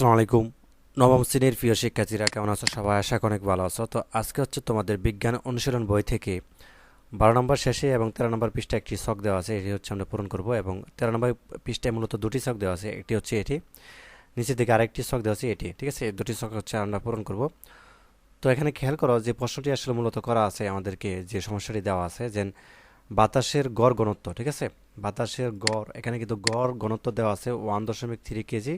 আসসালামু আলাইকুম। নবম শ্রেণির প্রিয় শিক্ষার্থীরা, কেমন আছো? সবাই আশা অনেক ভালো আছো। তো আজকে হচ্ছে তোমাদের বিজ্ঞান অনুশীলন বই থেকে বারো নম্বর শেষে এবং তেরো নম্বর পৃষ্ঠা একটি শখ দেওয়া আছে, এটি হচ্ছে আমরা পূরণ করব এবং তেরো নম্বর পৃষ্ঠায় মূলত দুটি শখ দেওয়া আছে, একটি হচ্ছে এটি, নিচের দিকে আরেকটি শখ দেওয়া আছে, এটি, ঠিক আছে? এই দুটি শখ হচ্ছে আমরা পূরণ করব। তো এখানে খেয়াল করো যে প্রশ্নটি আসলে মূলত করা আছে, আমাদেরকে যে সমস্যাটি দেওয়া আছে যে বাতাসের গড় ঘনত্ব, ঠিক আছে? বাতাসের গড়, এখানে কিন্তু গড় ঘনত্ব দেওয়া আছে ওয়ান দশমিক three KG.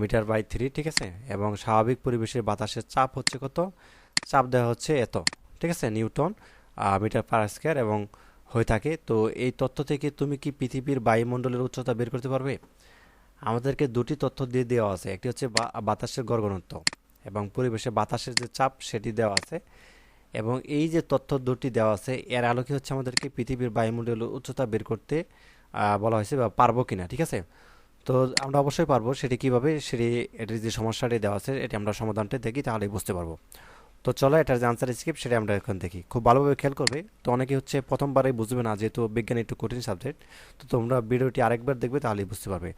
Meter by three, ঠিক আছে? এবং স্বাভাবিক পরিবেশের বাতাসের চাপ হচ্ছে কত? চাপ দেওয়া হচ্ছে এত, ঠিক আছে? নিউটন মিটার পার স্কোয়ার এবং হয়ে থাকে। তো এই তথ্য থেকে তুমি কি পৃথিবীর বায়ুমণ্ডলের উচ্চতা বের করতে পারবে? আমাদেরকে দুটি তথ্য দিয়ে দেওয়া আছে। একটি হচ্ছে বাতাসের গড় এবং পরিবেশে বাতাসের যে চাপ, সেটি দেওয়া আছে। এবং এই যে তথ্য দুটি দেওয়া আছে, এর আলোকে হচ্ছে আমাদেরকে পৃথিবীর বায়ুমণ্ডলের উচ্চতা বের করতে বলা হয়েছে বা পারব কিনা, ঠিক আছে? তো আমরা অবশ্যই পারব সেটি কীভাবে, সেটি, এটির যে সমস্যাটি দেওয়া আছে, এটি আমরা সমাধানটা দেখি, তাহলেই বুঝতে পারব। তো চলো, এটার যে আনসার স্ক্রিপ্ট সেটা আমরা এখন দেখি। খুব ভালোভাবে খেয়াল করবে, তো অনেকে হচ্ছে প্রথমবারই বুঝবে না, যেহেতু বিজ্ঞান একটু কঠিন সাবজেক্ট তো তোমরা ভিডিওটি আরেকবার দেখবে, তাহলেই বুঝতে পারবে।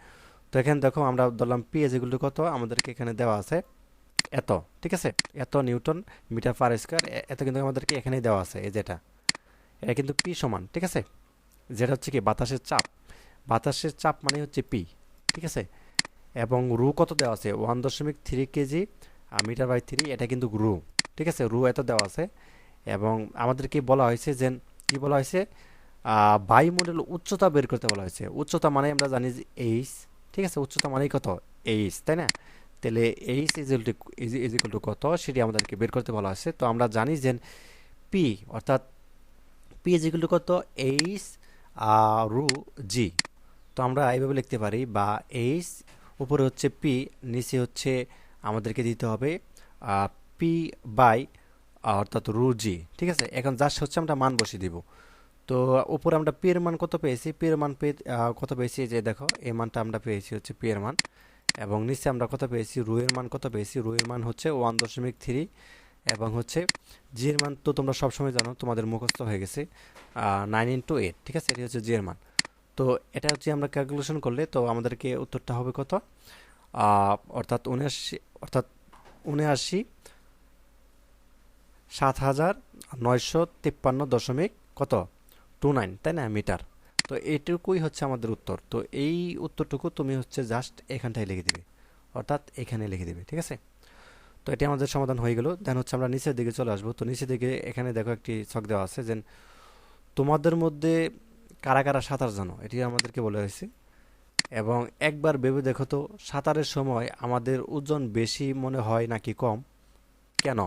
তো এখানে দেখো, আমরা ধরলাম পি এগুলো কত, আমাদেরকে এখানে দেওয়া আছে এত, ঠিক আছে? এত নিউটন মিটার পার স্কোয়ার এত কিন্তু আমাদেরকে এখানেই দেওয়া আছে, এই যেটা। এটা কিন্তু পি সমান, ঠিক আছে? যেটা হচ্ছে কি, বাতাসের চাপ। বাতাসের চাপ মানে হচ্ছে পি ঠিক আছে? এবং রু কত দেওয়া আছে? ওয়ান দশমিক three KG meter by three এটা কিন্তু রু। ঠিক আছে? রু এত দেওয়া আছে। এবং আমাদেরকে বলা হয়েছে যে, কি বলা হয়েছে? বায়ুমণ্ডল উচ্চতা বের করতে বলা হয়েছে। উচ্চতা মানে আমরা জানি যে এইচ ঠিক আছে? উচ্চতা মানেই কত? এইচ তাই না? তাহলে H is is equal to কত? সেটি আমাদেরকে বের করতে বলা হয়েছে। তো আমরা জানি যে পি অর্থাৎ পি ইজ ইকুয়াল টু কত? এইচ রু জি তো আমরা এইভাবে লিখতে পারি, বা এইচ উপরে হচ্ছে পি, নিচে হচ্ছে আমাদেরকে দিতে হবে পি বাই অর্থাৎ রু জি ঠিক আছে? এখন জাস্ট হচ্ছে আমরা মান বসিয়ে দিব। তো উপরে আমরা পি এর মান কত পেয়েছি? পি এর মান পেয়ে কত পেয়েছি? যে দেখো, এই মানটা আমরা পেয়েছি হচ্ছে পি এর মান, এবং নিচে আমরা কত পেয়েছি? রু এর মান কত পেয়েছি? রু এর মান হচ্ছে ওয়ান দশমিক থ্রি, এবং হচ্ছে জি এর মান তো তোমরা সবসময় জানো, তোমাদের মুখস্থ হয়ে গেছে নাইন ইন্টু এইট, ঠিক আছে? এটি হচ্ছে জি এর মান। তো এটা হচ্ছে আমরা ক্যালকুলেশন করলে তো আমাদেরকে উত্তরটা হবে কত? অর্থাৎ উনআশি অর্থাৎ উনআশি সাত হাজার নয়শো তিপ্পান্ন দশমিক কত? টু নাইন, তাই না, মিটার? তো এটুকুই হচ্ছে আমাদের উত্তর। তো এই উত্তরটুকু তুমি হচ্ছে জাস্ট এখানটায় লিখে দিবে। অর্থাৎ এখানে লিখে দিবে, ঠিক আছে? তো এটি আমাদের সমাধান হয়ে গেল। দেন হচ্ছে আমরা নিচের দিকে চলে আসব। তো নিচের দিকে এখানে দেখো একটি ছক দেওয়া আছে। যে তোমাদের মধ্যে কারা কারা সাঁতার জানো, এটি আমাদেরকে বলে হয়েছে। এবং একবার ভেবে দেখো তো, সাঁতারের সময় আমাদের ওজন বেশি মনে হয় নাকি কম? কেন?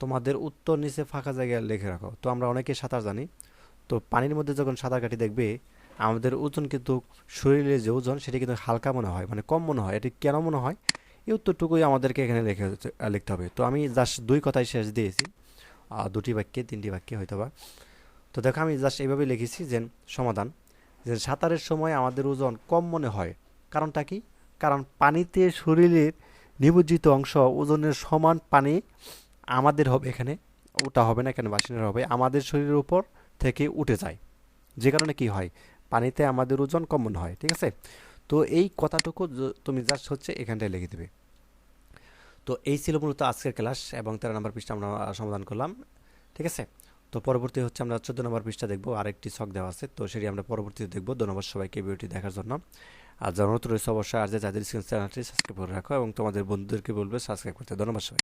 তোমাদের উত্তর নিচে ফাঁকা জায়গায় লিখে রাখো। তো আমরা অনেকে সাঁতার জানি। তো পানির মধ্যে যখন সাঁতার কাটি দেখবে, আমাদের ওজন কিন্তু শরীরের যে ওজন, সেটি কিন্তু হালকা মনে হয় মানে কম মনে হয়। এটি কেন মনে হয়? এই উত্তরটুকুই আমাদেরকে এখানে লিখে লিখতে হবে। তো আমি জাস্ট দুই কথাই শেষ দিয়েছি। দুটি বাক্যে, তিনটি বাক্যে হয়তো বা তো দেখো আমি জাস্ট এইভাবে লিখেছি যে সমাধান, যে সাঁতারের সময় আমাদের ওজন কম মনে হয়। কারণটা কি? কারণ পানিতে শরীরের নিমজ্জিত অংশ ওজনের সমান পানি আমাদের হবে এখানে, ওটা হবে না এখানে বাসিনের হবে, আমাদের শরীরের উপর থেকে উঠে যায়। যে কারণে কি হয়? পানিতে আমাদের ওজন কম মনে হয়, ঠিক আছে? তো এই কথাটুকু তুমি জাস্ট হচ্ছে এখানটায় লিখে দেবে। তো এই ছিল মূলত আজকের ক্লাস এবং তেরো নম্বর পৃষ্ঠা আমরা সমাধান করলাম, ঠিক আছে? তো পরবর্তী হচ্ছে আমরা চোদ্দ নম্বর পৃষ্ঠা দেখব, আরেকটি ছক দেওয়া আছে, তো সেটি আমরা পরবর্তীতে দেখব। ধন্যবাদ সবাইকে ভিডিওটি দেখার জন্য। আর জানানো রয়েছে অবশ্যই আর যে যাদের স্ক্রিন চ্যানেলটি সাবস্ক্রাইব করে রাখো এবং তোমাদের বন্ধুদেরকে বলবে সাবস্ক্রাইব করতে। ধন্যবাদ সবাই